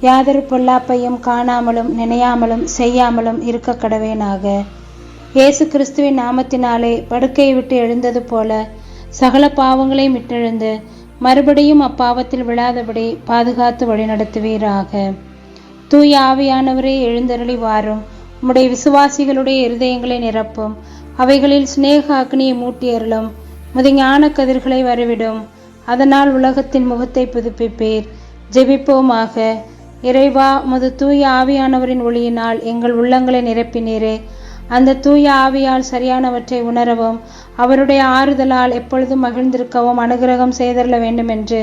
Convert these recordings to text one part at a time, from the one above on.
யாதொரு பொல்லாப்பையும் காணாமலும் நினையாமலும் செய்யாமலும் இருக்க கடவேனாக இயேசு கிறிஸ்துவின் நாமத்தினாலே படுக்கையை விட்டு எழுந்தது போல சகல பாவங்களையும் விட்டெழுந்து மறுபடியும் அப்பாவத்தில் விழாதபடி பாதுகாத்து வழிநடத்துவீராக. தூய ஆவியானவரே எழுந்தருளி வாரும் உம்முடைய விசுவாசிகளுடைய இருதயங்களை நிரப்பும். அவைகளில் சிநேக அக்னியை மூட்டியருளும். அருளும் ஞான கதிர்களை வரவிடும். அதனால் உலகத்தின் முகத்தை புதுப்பிப்பீர். ஜெபிப்போமாக. இறைவா முது தூய ஆவியானவரின் ஒளியினால் எங்கள் உள்ளங்களை நிரப்பினீரே. அந்த தூய ஆவியால் சரியானவற்றை உணரவும் அவருடைய ஆறுதலால் எப்பொழுதும் மகிழ்ந்திருக்கவும் அனுகிரகம் செய்தரல வேண்டும் என்று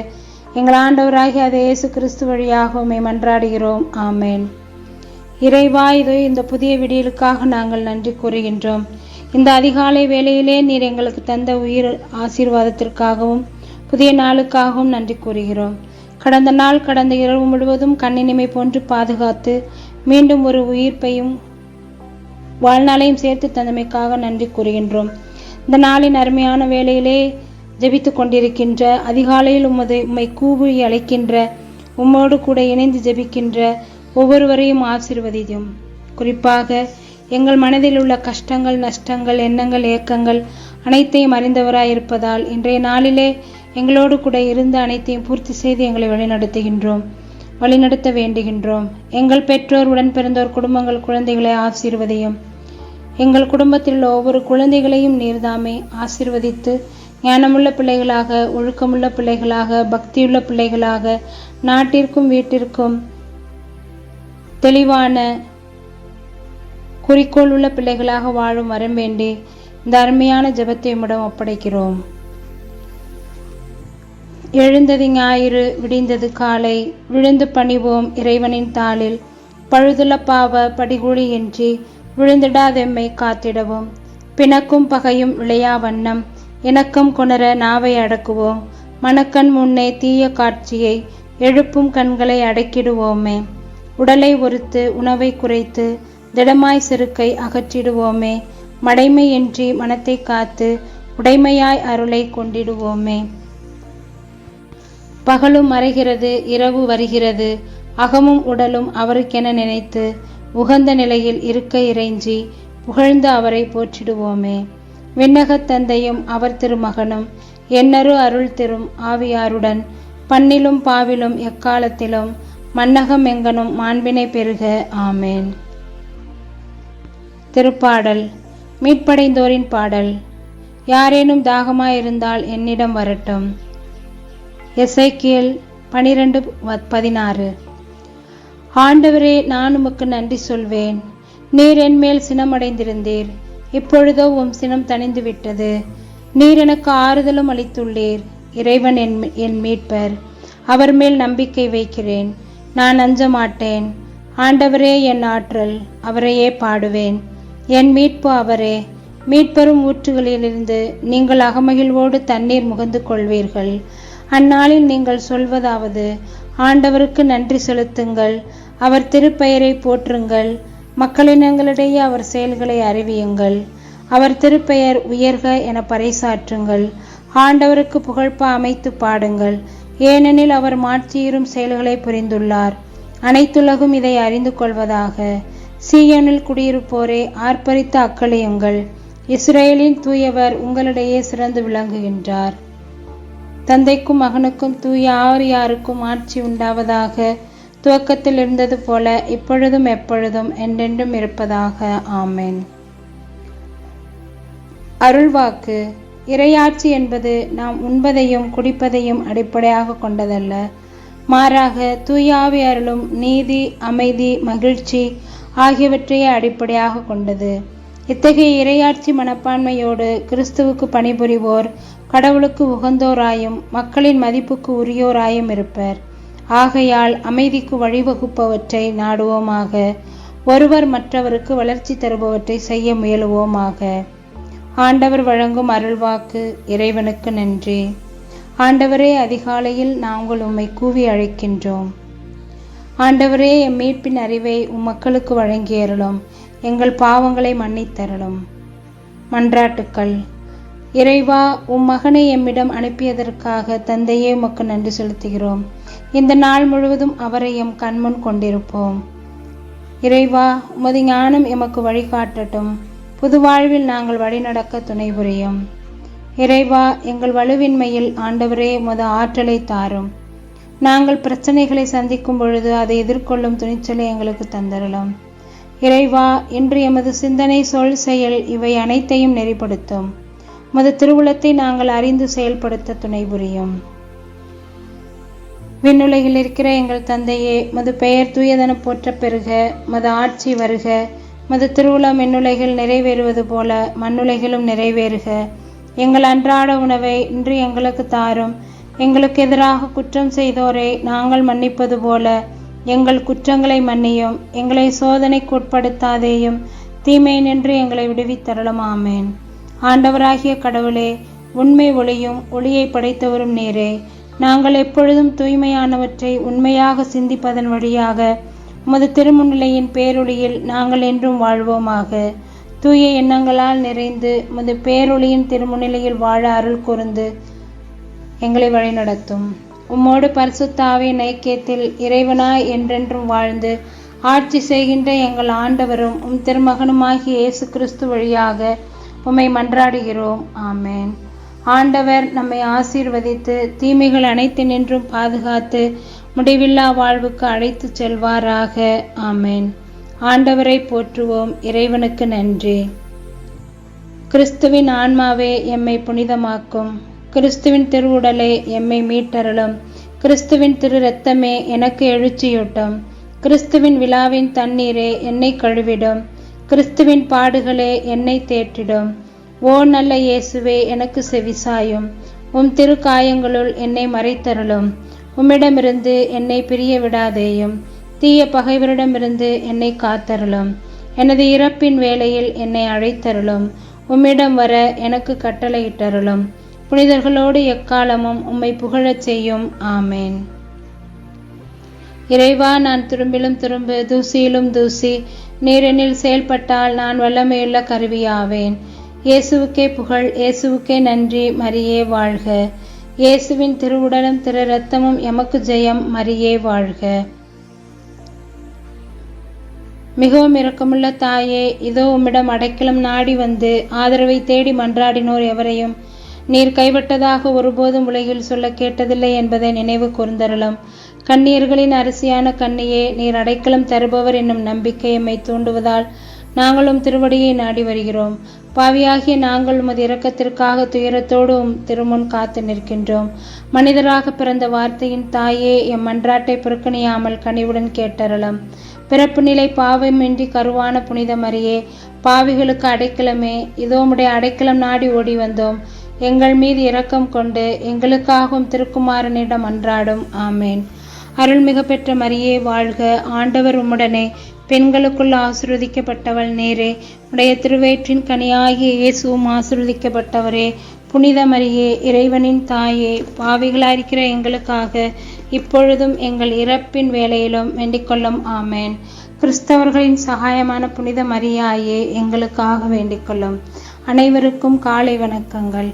எங்கள் ஆண்டவராகிய அது இயேசு கிறிஸ்து வழியாகவுமே மன்றாடுகிறோம். ஆமேன். இறைவா இதோ இந்த புதிய விடியலுக்காக நாங்கள் நன்றி கூறுகின்றோம். இந்த அதிகாலை வேளையிலே நீர் எங்களுக்கு தந்த உயிர் ஆசீர்வாதத்திற்காகவும் புதிய நாளுக்காகவும் நன்றி கூறுகிறோம். கடந்த நாள் கடந்த இரவு முழுவதும் கண்ணினிமை போன்று பாதுகாத்து மீண்டும் ஒரு உயிர்ப்பையும் வாழ்நாளையும் சேர்த்து தந்தமைக்காக நன்றி கூறுகின்றோம். இந்த நாளின் அருமையான வேளையிலே ஜெபித்து கொண்டிருக்கின்ற அதிகாலையில் உமது உம்மை கூவி அழைக்கின்ற உம்மோடு கூட இணைந்து ஜெபிக்கின்ற ஒவ்வொருவரையும் ஆசிர்வதியும். குறிப்பாக எங்கள் மனதில் உள்ள கஷ்டங்கள் நஷ்டங்கள் எண்ணங்கள் ஏக்கங்கள் அனைத்தையும் அறிந்தவராய் இருப்பதால் இன்றைய நாளிலே எங்களோடு கூட இருந்து அனைத்தையும் பூர்த்தி செய்து எங்களை வழிநடத்துகின்றோம். வழிநடத்த வேண்டுகின்றோம். எங்கள் பெற்றோர் உடன் பிறந்தோர் குடும்பங்கள் குழந்தைகளை ஆசீர்வதையும். எங்கள் குடும்பத்தில் உள்ள ஒவ்வொரு குழந்தைகளையும் நீர்தாமே ஆசீர்வதித்து ஞானமுள்ள பிள்ளைகளாக ஒழுக்கமுள்ள பிள்ளைகளாக பக்தியுள்ள பிள்ளைகளாக நாட்டிற்கும் வீட்டிற்கும் தெளிவான குறிக்கோள் உள்ள பிள்ளைகளாக வாழும் வரம் வேண்டி இந்த அருமையான ஜபத்தை உம்மிடம் ஒப்படைக்கிறோம். எழுந்தது ஞாயிறு விடிந்தது காலை. விழுந்து பணிவோம் இறைவனின் தாளில். பழுதுல பாவ படிகுழியின்றி விழுந்திடாதெம்மை காத்திடவும். பிணக்கும் பகையும் விளையா வண்ணம். இணக்கம் கொணர நாவை அடக்குவோம். மணக்கண் முன்னே தீய காட்சியை எழுப்பும் கண்களை அடக்கிடுவோமே. உடலை ஒருத்து உணவை குறைத்து திடமாய் செருக்கை அகற்றிடுவோமே. மடைமையின்றி மனத்தை காத்து உடைமையாய் அருளை கொண்டிடுவோமே. பகலும் மறைகிறது இரவு வருகிறது. அகமும் உடலும் அவருக்கென நினைத்து உகந்த நிலையில் இருக்க இறைஞ்சி புகழ்ந்து அவரை போற்றிடுவோமே. விண்ணகத் தந்தையும் அவர் திருமகனும் என்னரு அருள் திரும் ஆவியாருடன் பண்ணிலும் பாவிலும் எக்காலத்திலும் மன்னகம் எங்கனும் மாண்பினை பெருக ஆமேன். திருப்பாடல். மீட்படைந்தோரின் பாடல். யாரேனும் தாகமாயிருந்தால் என்னிடம் வரட்டும். எசைக்கியல் பனிரெண்டு பதினாறு. ஆண்டவரே நான் உமக்கு நன்றி சொல்வேன். நீர் என் மேல் சினமடைந்திருந்தீர். இப்பொழுதோ உம் சினம் தணிந்து விட்டது நீர் எனக்கு ஆறுதலும் அளித்துள்ளீர். இறைவன் என் என் மீட்பர். அவர் மேல் நம்பிக்கை வைக்கிறேன். நான் அஞ்ச மாட்டேன் ஆண்டவரே என் ஆற்றல். அவரையே பாடுவேன். என் மீட்பு அவரே. மீட்பெறும் ஊற்றுகளிலிருந்து நீங்கள் அகமகிழ்வோடு தண்ணீர் முகந்து கொள்வீர்கள். அந்நாளில் நீங்கள் சொல்வதாவது ஆண்டவருக்கு நன்றி செலுத்துங்கள். அவர் திருப்பெயரை போற்றுங்கள். மக்களினங்களிடையே அவர் செயல்களை அறிவியுங்கள். அவர் திருப்பெயர் உயர்க என பறைசாற்றுங்கள். ஆண்டவருக்கு புகழ்ப்ப அமைத்து பாடுங்கள். ஏனெனில் அவர் மாற்றியிரும் செயல்களை புரிந்துள்ளார். அனைத்துலகும் இதை அறிந்து கொள்வதாக. சீயோனில் குடியிருப்போரே ஆர்ப்பரித்து அக்களியுங்கள். இஸ்ரேலின் தூயவர் உங்களிடையே சிறந்து விளங்குகின்றார். தந்தைக்கும் மகனுக்கும் தூய ஆரியாருக்கும் ஆட்சி உண்டாவதாக. துவக்கத்தில் இருந்தது போல இப்பொழுதும் எப்பொழுதும் என்றென்றும் இருப்பதாக. ஆமேன். அருள்வாக்கு. இறையாட்சி என்பது நாம் உண்பதையும் குடிப்பதையும் அடிப்படையாக கொண்டதல்ல. மாறாக தூயாவி அருளும் நீதி அமைதி மகிழ்ச்சி ஆகியவற்றையே அடிப்படையாக கொண்டது. இத்தகைய இறையாட்சி மனப்பான்மையோடு கிறிஸ்துவுக்கு பணிபுரிவோர் கடவுளுக்கு உகந்தோராயும் மக்களின் மதிப்புக்கு உரியோராயும் இருப்பர். ஆகையால் அமைதிக்கு வழிவகுப்பவற்றை நாடுவோமாக ஒருவர் மற்றவருக்கு வளர்ச்சி தருபவற்றை செய்ய முயலுவோமாக. ஆண்டவர் வழங்கும் அருள்வாக்கு இறைவனுக்கு நன்றி. ஆண்டவரே அதிகாலையில் நாங்கள் உம்மை கூவி அழைக்கின்றோம். ஆண்டவரே எம் மீட்பின் அறிவை உம் மக்களுக்கு வழங்கியருளும். எங்கள் பாவங்களை மன்னித்தருளும். மன்றாட்டுக்கள். இறைவா உம் மகனை எம்மிடம் அனுப்பியதற்காக தந்தையே உமக்கு நன்றி செலுத்துகிறோம். இந்த நாள் முழுவதும் அவரை எம் கண்முன் கொண்டிருப்போம். இறைவா உமது ஞானம் எமக்கு வழிகாட்டட்டும். புது வாழ்வில் நாங்கள் வழிநடக்க துணை புரியும் இறைவா எங்கள் வலுவின்மையில் ஆண்டவரே உமது ஆற்றலை தாரும். நாங்கள் பிரச்சனைகளை சந்திக்கும் பொழுது அதை எதிர்கொள்ளும் துணிச்சலை எங்களுக்கு தந்தரலாம் இறைவா இன்று எமது சிந்தனை சொல் செயல் இவை அனைத்தையும் நெறிப்படுத்தும். மது திருவுளத்தை நாங்கள் அறிந்து செயல்படுத்த துணை புரியும். விண்ணுலகில் இருக்கிற எங்கள் தந்தையே மது பெயர் தூயதன போற்ற பெறுக மது ஆட்சி வருக மது திருவுளம் விண்ணுலகில் நிறைவேறுவது போல மண்ணுலகிலும் நிறைவேறுக. எங்கள் அன்றாட உணவை இன்று எங்களுக்கு தாரும். எங்களுக்கு எதிராக குற்றம் செய்தோரை நாங்கள் மன்னிப்பது போல எங்கள் குற்றங்களை மன்னியும். எங்களை சோதனைக்கு உட்படுத்தாதேயும் தீமை நின்று எங்களை விடுவித்தரலும் ஆமேன் ஆண்டவராகிய கடவுளே உண்மை ஒளியும் ஒளியை படைத்தவரும் நேரே. நாங்கள் எப்பொழுதும் தூய்மையானவற்றை உண்மையாக சிந்திப்பதன் வழியாக உமது திருமுன்னிலையின் பேரொளியில் நாங்கள் என்றும் வாழ்வோமாக. தூய எண்ணங்களால் நிறைந்து உமது பேரொளியின் திருமுன்னிலையில் வாழ அருள் கூர்ந்து எங்களை வழிநடத்தும். உம்மோடு பரிசுத்தாவின் நைக்கியத்தில் இறைவனாய் என்றென்றும் வாழ்ந்து ஆட்சி செய்கின்ற எங்கள் ஆண்டவரும் உம் திருமகனுமாகிய இயேசு கிறிஸ்து வழியாக உம்மை மன்றாடுகிறோம். ஆமேன். ஆண்டவர் நம்மை ஆசீர்வதித்து தீமைகள் அனைத்து நின்றும் பாதுகாத்து முடிவில்லா வாழ்வுக்கு அழைத்துச் செல்வாராக. ஆமேன். ஆண்டவரை போற்றுவோம். இறைவனுக்கு நன்றி. கிறிஸ்துவின் ஆன்மாவே எம்மை புனிதமாக்கும். கிறிஸ்துவின் திருவுடலே எம்மை மீட்டருளும். கிறிஸ்துவின் திரு இரத்தமே எனக்கு எழுச்சியூட்டும். கிறிஸ்துவின் விழாவின் தண்ணீரே என்னை கழுவிடும். கிறிஸ்துவின் பாடுகளே என்னை தேற்றிடும். ஓ நல்ல இயேசுவே எனக்கு செவிசாயும் உம் திருக்காயங்களுள் என்னை மறைத்தருளும். உம்மிடமிருந்து என்னை பிரிய விடாதேயும் தீய பகைவரிடமிருந்து என்னை காத்தருளும். எனது இறப்பின் வேளையில் என்னை அழைத்தருளும். உம்மிடம் வர எனக்கு கட்டளையிட்டருளும். புனிதர்களோடு எக்காலமும் உம்மை புகழச் செய்யும். ஆமேன். இறைவா நான் திரும்பிலும் திரும்ப தூசியிலும் தூசி நீரெனில் செயல்பட்டால் நான் வல்லமையுள்ள கருவியாவேன். இயேசுவுக்கே புகழ் இயேசுவுக்கே நன்றி மரியே வாழ்க. இயேசுவின் திருவுடலும் திரு ரத்தமும் எமக்கு ஜெயம் மரியே வாழ்க. மிகவும் இரக்கமுள்ள தாயே இதோ உம்மிடம் அடைக்கலம் நாடி வந்து ஆதரவை தேடி மன்றாடினோர் எவரையும் நீர் கைவிட்டதாக ஒருபோதும் உலகில் சொல்ல கேட்டதில்லை என்பதை நினைவு கூர்ந்தருளும். கண்ணீர்களின் அரிசியான கண்ணியே நீர் அடைக்கலம் தருபவர் என்னும் நம்பிக்கை எம்மை தூண்டுவதால் நாங்களும் திருவடியை நாடி வருகிறோம். பாவியாகிய நாங்கள் உமது இரக்கத்திற்காக துயரத்தோடும் திருமுன் காத்து நிற்கின்றோம். மனிதராக பிறந்த வார்த்தையின் தாயே எம் மன்றாட்டை புறக்கணியாமல் கனிவுடன் கேட்டரலம் பிறப்பு நிலை பாவமின்றி கருவான புனிதமரியே பாவிகளுக்கு அடைக்கலமே இதோமுடைய அடைக்கலம் நாடி ஓடி வந்தோம். எங்கள் மீது இரக்கம் கொண்டு எங்களுக்காகவும் திருக்குமாரனிடம் அன்றாடும். ஆமேன். அருள்மிகு பெற்ற மரியே வாழ்க. ஆண்டவர் உம்முடனே பெண்களுக்குள் ஆசிர்வதிக்கப்பட்டவள் நேரே. உடைய திருவேற்றின் கனியாகிய இயேசுவும் ஆசிர்வதிக்கப்பட்டவரே. புனித மரியே இறைவனின் தாயே பாவிகளாயிருக்கிற எங்களுக்காக இப்பொழுதும் எங்கள் இறப்பின் வேலையிலும் வேண்டிக்கொள்ளும். ஆமேன். கிறிஸ்தவர்களின் சகாயமான புனித மரியாயே எங்களுக்காக வேண்டிக்கொள்ளும். அனைவருக்கும் காலை வணக்கங்கள்.